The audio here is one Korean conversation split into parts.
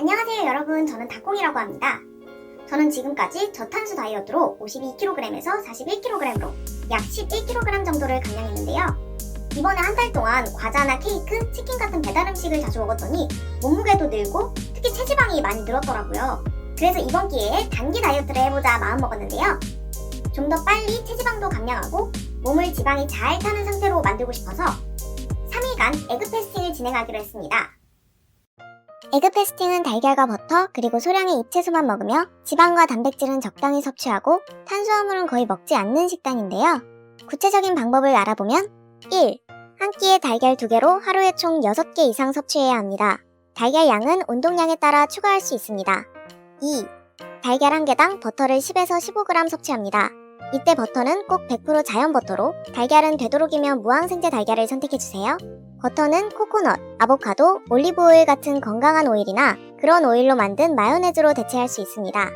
안녕하세요 여러분 저는 닭콩이라고 합니다. 저는 지금까지 저탄수 다이어트로 52kg에서 41kg으로 약 11kg 정도를 감량했는데요. 이번에 한 달 동안 과자나 케이크, 치킨 같은 배달 음식을 자주 먹었더니 몸무게도 늘고 특히 체지방이 많이 늘었더라고요. 그래서 이번 기회에 단기 다이어트를 해보자 마음먹었는데요. 좀 더 빨리 체지방도 감량하고 몸을 지방이 잘 타는 상태로 만들고 싶어서 3일간 에그 패스팅을 진행하기로 했습니다. 에그 패스팅은 달걀과 버터 그리고 소량의 잎채소만 먹으며 지방과 단백질은 적당히 섭취하고 탄수화물은 거의 먹지 않는 식단인데요. 구체적인 방법을 알아보면 1. 한 끼에 달걀 2개로 하루에 총 6개 이상 섭취해야 합니다. 달걀 양은 운동량에 따라 추가할 수 있습니다. 2. 달걀 한 개당 버터를 10에서 15g 섭취합니다. 이때 버터는 꼭 100% 자연 버터로 달걀은 되도록이면 무항생제 달걀을 선택해주세요. 버터는 코코넛, 아보카도, 올리브오일 같은 건강한 오일이나 그런 오일로 만든 마요네즈로 대체할 수 있습니다.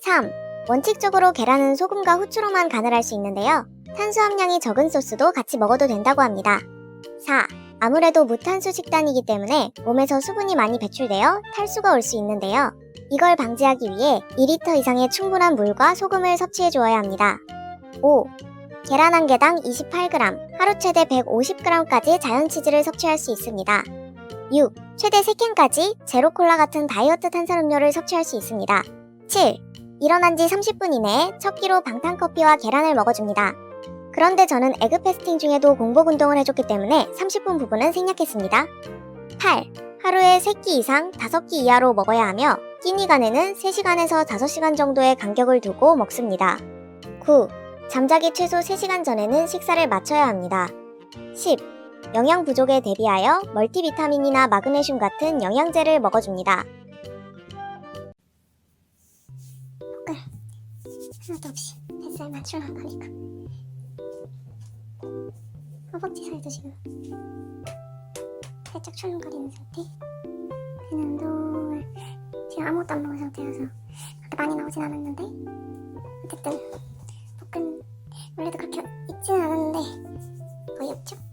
3. 원칙적으로 계란은 소금과 후추로만 간을 할 수 있는데요. 탄수 함량이 적은 소스도 같이 먹어도 된다고 합니다. 4. 아무래도 무탄수 식단이기 때문에 몸에서 수분이 많이 배출되어 탈수가 올 수 있는데요. 이걸 방지하기 위해 2리터 이상의 충분한 물과 소금을 섭취해 주어야 합니다. 5. 계란 한 개당 28g, 하루 최대 150g까지 자연 치즈를 섭취할 수 있습니다. 6. 최대 3캔까지 제로 콜라 같은 다이어트 탄산음료를 섭취할 수 있습니다. 7. 일어난 지 30분 이내에 첫 끼로 방탄커피와 계란을 먹어줍니다. 그런데 저는 에그 패스팅 중에도 공복 운동을 해줬기 때문에 30분 부분은 생략했습니다. 8. 하루에 3끼 이상 5끼 이하로 먹어야 하며 끼니 간에는 3시간에서 5시간 정도의 간격을 두고 먹습니다. 9. 잠자기 최소 3시간 전에는 식사를 마쳐야 합니다. 10. 영양 부족에 대비하여 멀티비타민이나 마그네슘 같은 영양제를 먹어줍니다. 볶을 하나도 없이 햇살만 출렁거리고 허벅지 살도 지금 살짝 출렁거리는 상태 근 운동을 지금 아무것도 안 먹은 상태여서 그렇게 많이 나오진 않았는데 어쨌든 거의 없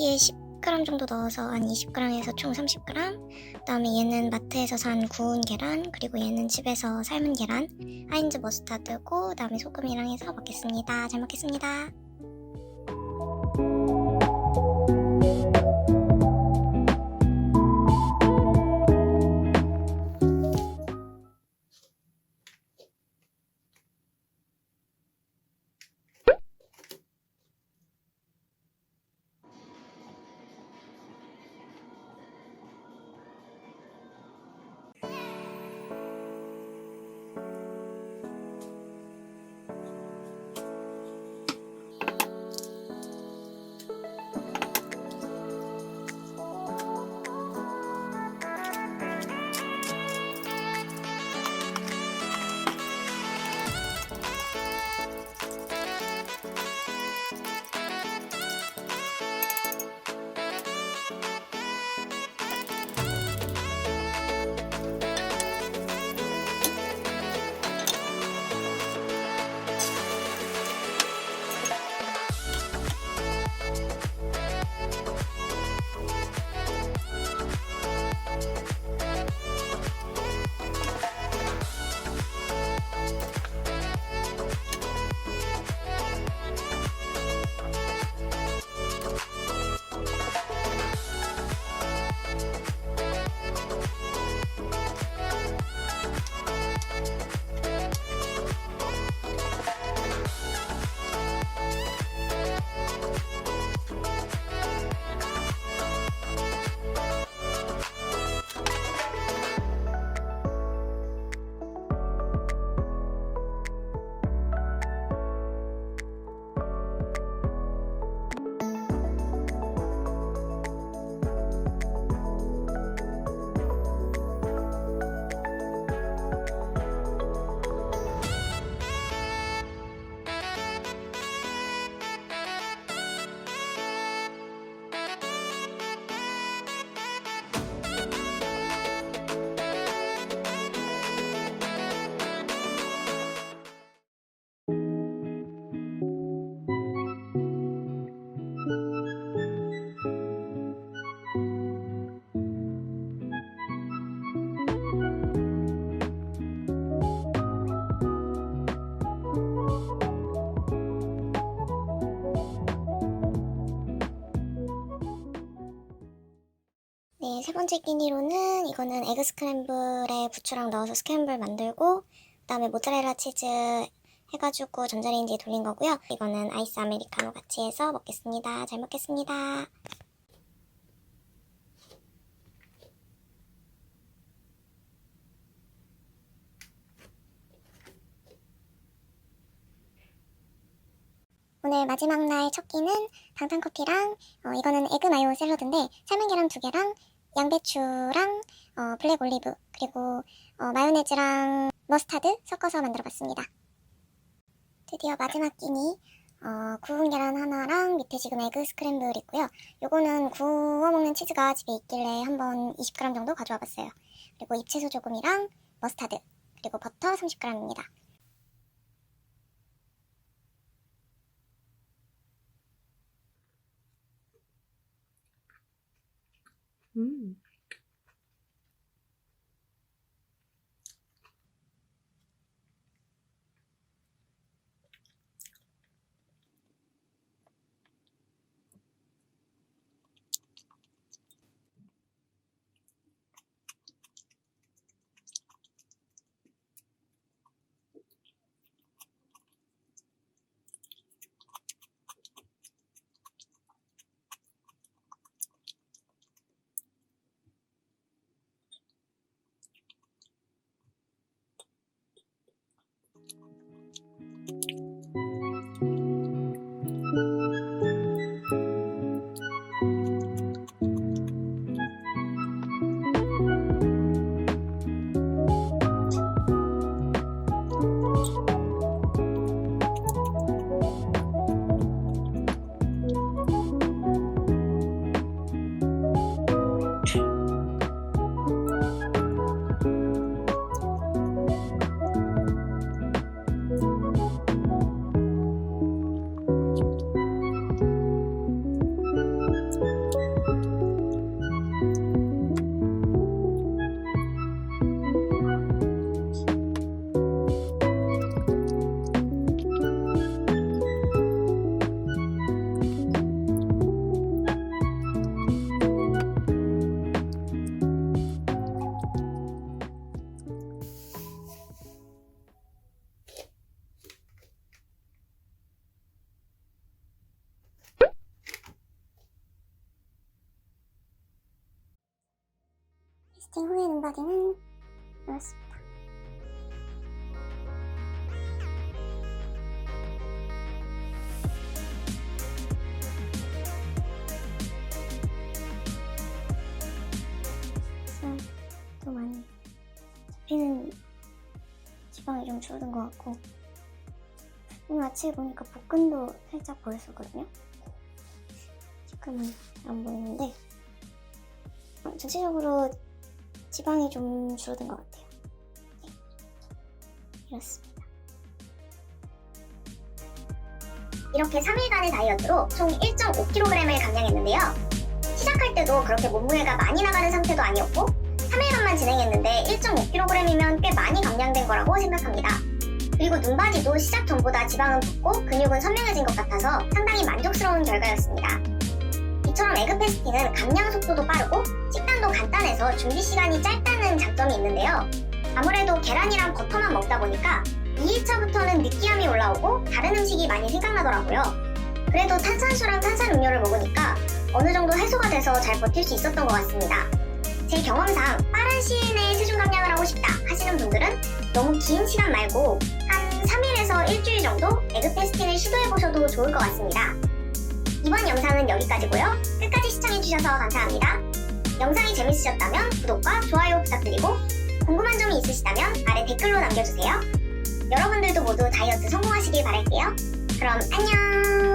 커피에 10g 정도 넣어서 한 20g에서 총 30g. 그 다음에 얘는 마트에서 산 구운 계란, 그리고 얘는 집에서 삶은 계란, 하인즈 머스타드고, 그 다음에 소금이랑 해서 먹겠습니다. 잘 먹겠습니다. 세 번째 끼니로는 이거는 에그 스크램블에 부추랑 넣어서 스크램블 만들고 그다음에 모짜렐라 치즈 해가지고 전자레인지에 돌린 거고요. 이거는 아이스 아메리카노 같이 해서 먹겠습니다. 잘 먹겠습니다. 오늘 마지막 날 첫 끼는 당탄커피랑 어, 이거는 에그 마요 샐러드인데 삶은 계란 두 개랑 양배추랑 어, 블랙 올리브 그리고 어, 마요네즈랑 머스타드 섞어서 만들어봤습니다. 드디어 마지막 끼니 어, 구운 계란 하나랑 밑에 지금 에그 스크램블 있고요. 요거는 구워 먹는 치즈가 집에 있길래 한번 20g 정도 가져와 봤어요. 그리고 잎채소 조금이랑 머스타드 그리고 버터 30g입니다. 음. 잡히는 지방이 좀 줄어든 것 같고 오늘 아침에 보니까 복근도 살짝 보였었거든요. 지금은 안 보이는데 어, 전체적으로 지방이 좀 줄어든 것 같아요. 네. 이렇습니다. 이렇게 3일간의 다이어트로 총 1.5kg을 감량했는데요. 시작할 때도 그렇게 몸무게가 많이 나가는 상태도 아니었고 3일간만 진행했는데 1.5kg이면 꽤 많이 감량된 거라고 생각합니다. 그리고 눈바디도 시작 전보다 지방은 붙고 근육은 선명해진 것 같아서 상당히 만족스러운 결과였습니다. 이처럼 에그 패스팅은 감량 속도도 빠르고 식단도 간단해서 준비 시간이 짧다는 장점이 있는데요. 아무래도 계란이랑 버터만 먹다 보니까 2일차부터는 느끼함이 올라오고 다른 음식이 많이 생각나더라고요. 그래도 탄산수랑 탄산 음료를 먹으니까 어느 정도 해소가 돼서 잘 버틸 수 있었던 것 같습니다. 제 경험상 빠른 시일 내에 체중 감량을 하고 싶다 하시는 분들은 너무 긴 시간 말고 한 3일에서 일주일 정도 에그 패스팅을 시도해 보셔도 좋을 것 같습니다. 이번 영상은 여기까지고요. 끝까지 시청해 주셔서 감사합니다. 영상이 재밌으셨다면 구독과 좋아요 부탁드리고 궁금한 점이 있으시다면 아래 댓글로 남겨주세요. 여러분들도 모두 다이어트 성공하시길 바랄게요. 그럼 안녕!